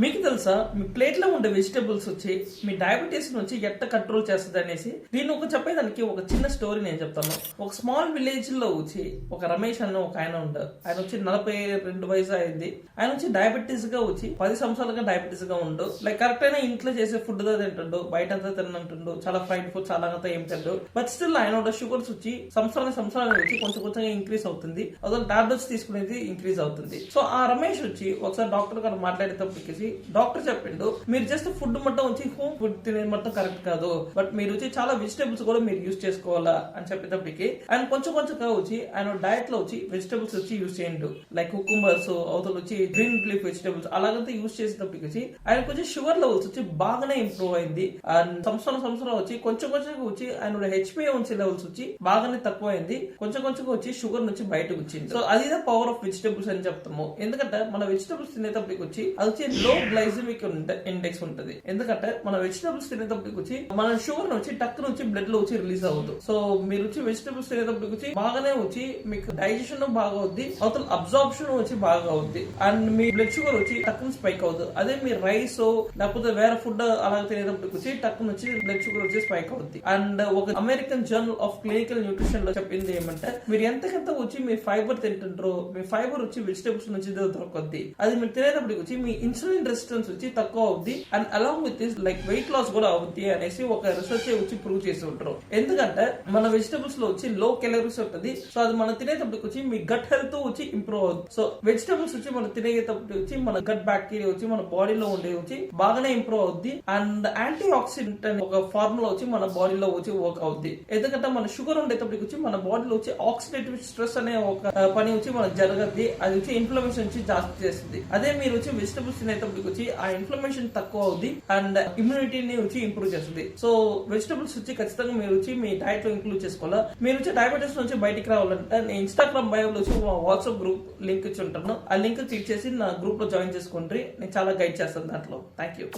మీకు తెలుసా? మీ ప్లేట్లో ఉండే వెజిటబుల్స్ వచ్చి మీ డయాబెటీస్ నుంచి ఎట్ట కంట్రోల్ చేస్తుంది అనేసి? దీన్ని ఒక చెప్పేదానికి ఒక చిన్న స్టోరీ నేను చెప్తాను. ఒక స్మాల్ విలేజ్లో వచ్చి ఒక రమేష్ అన్న ఒక ఆయన ఉంటారు. ఆయన వచ్చి నలభై రెండు వయసు అయింది. ఆయన వచ్చి డయాబెటీస్గా వచ్చి పది సంవత్సరాలుగా డయాబెటీస్గా ఉండు. లైక్ కరెక్ట్ అయినా ఇంట్లో చేసే ఫుడ్ దా తింటుండు బయట అంతా తినంటుండు చాలా ఫ్రైడ్ ఫుడ్ చాలా అంతా ఏం తిండు బట్ స్టిల్ ఆయన షుగర్స్ వచ్చి సంవత్సరానికి సంవత్సరాలు వచ్చి కొంచెం కొంచెంగా ఇంక్రీస్ అవుతుంది. అదే టాబ్లెట్స్ తీసుకునేది ఇంక్రీజ్ అవుతుంది. సో ఆ రమేష్ వచ్చి ఒకసారి డాక్టర్ గారు మాట్లాడేటప్పటికి డాక్టర్ చెప్పిండు మీరు జస్ట్ ఫుడ్ మొత్తం వచ్చి హోమ్ ఫుడ్ తినేది మొత్తం కరెక్ట్ కాదు. బట్ మీరు వచ్చి చాలా వెజిటేబుల్స్ కూడా మీరు యూస్ చేసుకోవాలా అని చెప్పేటప్పటికి ఆయన కొంచెం కొంచెంగా వచ్చి ఆయన డైట్లో వచ్చి వెజిటేబుల్స్ వచ్చి యూస్ చేయండు. లైక్ కుకుంబర్స్ అవతల వచ్చి గ్రీన్ లీఫ్ వెజిటేబుల్స్ అలాగంతా యూస్ చేసేటప్పటికి వచ్చి ఆయన కొంచెం షుగర్ లెవెల్స్ వచ్చి బాగానే ఇంప్రూవ్ అయింది. అండ్ సంవత్సరం సంవత్సరం వచ్చి కొంచెం కొంచెం వచ్చి ఆయన హెచ్పిఏవన్సీ లెవెల్స్ వచ్చి బాగానే తక్కువ అయింది. కొంచెం కొంచెం వచ్చి షుగర్ నుంచి బయటకు వచ్చింది సో అది పవర్ ఆఫ్ వెజిటేబుల్స్ అని చెప్తాము. ఎందుకంటే మన వెజిటేబుల్స్ తినేటప్పటికి వచ్చి అది వచ్చి లో గ్లైసిమిక్ ఇండెక్స్ ఉంటుంది. ఎందుకంటే మన వెజిటేబుల్స్ తినేటప్పటికి వచ్చి మన షుగర్ వచ్చి టక్ నుంచి బ్లడ్లో వచ్చి రిలీజ్ అవ్వదు. సో మీరు వచ్చి వెజిటేబుల్స్ తినేటప్పటికి వచ్చి బాగానే వచ్చి మీకు డైజెషన్ బాగా అవుద్ది అవతల అబ్జార్ప్షన్ వచ్చి బాగా అవుద్ది అండ్ మీ బ్లడ్ షుగర్ వచ్చి టక్కున స్పైక్ అవుతుంది అదే మీ రైస్ లేకపోతే వేరే ఫుడ్ అలా తినేటప్పటికి వచ్చి టక్కున వచ్చి బ్లడ్ షుగర్ వచ్చి స్పైక్ అవుద్ది. అండ్ ఒక అమెరికన్ జర్నల్ ఆఫ్ క్లినికల్ న్యూట్రిషన్లో చెప్పింది ఏమంటే మీరు ఎంతకెంత వచ్చి మీ ఫైబర్ తింటుంటారో మీ ఫైబర్ వచ్చి వెజిటేబుల్స్ నుంచి దొరకొద్ది. అది మీరు తినేటప్పటికి వచ్చి మీ ఇన్సులిన్ రెసిస్టెన్స్ వచ్చి తక్కువ అవుద్ది. And along with this like weight loss కూడా అవుద్ది అనేసి ఒక రీసెర్చ్ వచ్చి ప్రూవ్ చేసి ఉంటారు. ఎందుకంటే మన వెజిటేబుల్స్లో వచ్చి లో కెలరీస్ ఉంటుంది. సో అది మనం తినేటప్పటికి వచ్చి మీ గట్ హెల్త్ వచ్చి ఇంప్రూవ్ అవుతుంది సో వెజిటేబుల్స్ వచ్చి మనం తినేటప్పటికి వచ్చి మన గట్ బ్యాక్టీరియా వచ్చి మన బాడీలో ఉండే వచ్చి బాగానే ఇంప్రూవ్ అవుద్ది. అండ్ యాంటీ ఆక్సిడెంట్ అనే ఒక ఫార్ములా వచ్చి మన బాడీలో వచ్చి వర్క్ అవుద్ది. ఎందుకంటే మన షుగర్ ఉండేటప్పటికి వచ్చి మన బాడీలో వచ్చి ఆక్సిడేటివ్ స్ట్రెస్ అనే ఒక పని వచ్చి మనకు జరగద్ది. అది వచ్చి ఇన్ఫ్లమేషన్ వచ్చి జాస్తి చేస్తుంది. అదే మీరు వచ్చి వెజిటబుల్స్ తినేటప్పటికి వచ్చి ఆ ఇన్ఫ్లమేషన్ తక్కువ అవుద్ది అండ్ ఇమ్యూనిటీని వచ్చి ఇంప్రూవ్ చేస్తుంది. సో వెజిటబుల్స్ వచ్చి ఖచ్చితంగా మీరు వచ్చి మీ డైట్లో ఇంక్లూడ్ చేసుకోవాలా? మీరు వచ్చి డయాబెటీస్ నుంచి బయటికి రావాలంటే నేను ఇన్స్టాగ్రామ్ బయోలో వచ్చి మా వాట్సాప్ గ్రూప్ లింక్ ఇచ్చి ఉంటాను. ఆ లింక్ క్లిక్ చేసి నా గ్రూప్లో జాయిన్ చేసుకోండి. నేను చాలా గైడ్ చేస్తాను దాంట్లో. Thank you